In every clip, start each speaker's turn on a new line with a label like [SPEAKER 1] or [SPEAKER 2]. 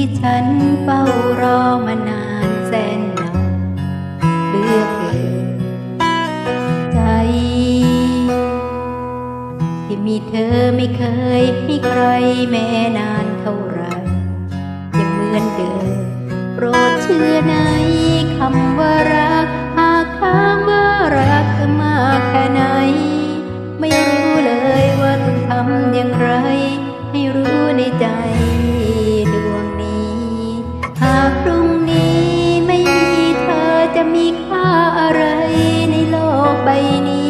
[SPEAKER 1] ที่ฉันเฝ้ารอมานานแสนนานเลือกเลยใจ ที่มีเธอไม่เคยมีใครแม้นานเท่าไรยังเหมือนเดิมโปรดเชื่อในคำว่ารัก หากถามว่ารัก ใบนี้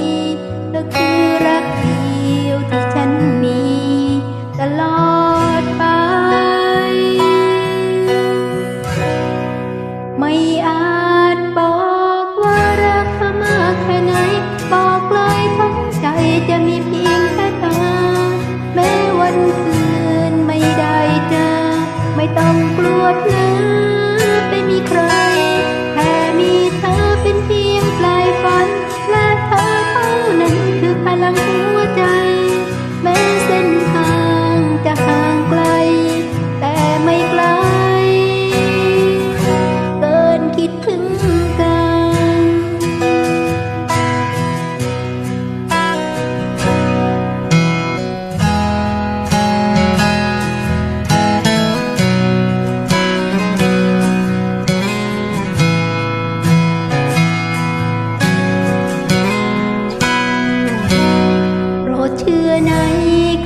[SPEAKER 1] อใน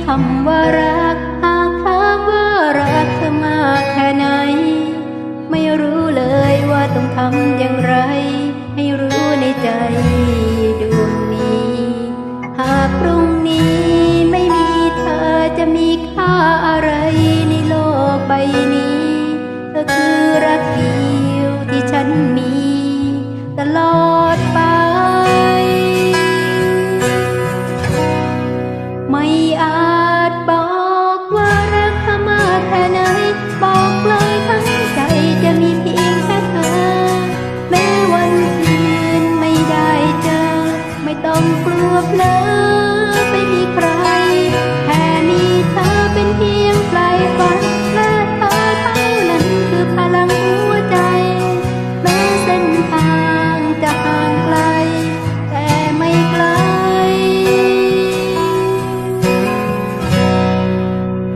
[SPEAKER 1] คำว่ารัก หากถามว่ารักเธอมากแค่ไหน ไม่รู้เลยว่าต้องทำอย่างไร ให้รู้ในใจดวงนี้ หากพรุ่งนี้ไม่มีเธอจะมีค่าอะไรในโลกใบนี้เธอคือรักเดียวที่ฉันมีตลอด วบเลอไปมีใคร แค่นี้เธอเป็นเพียงปลาฝันและเธอเท่านั้นคือพลังหัวใจ แม้เส้นทางจะห่างไกล แต่ไม่ไกล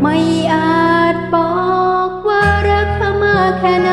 [SPEAKER 1] ไม่อาจบอกว่ารักเธมาแค่ไหน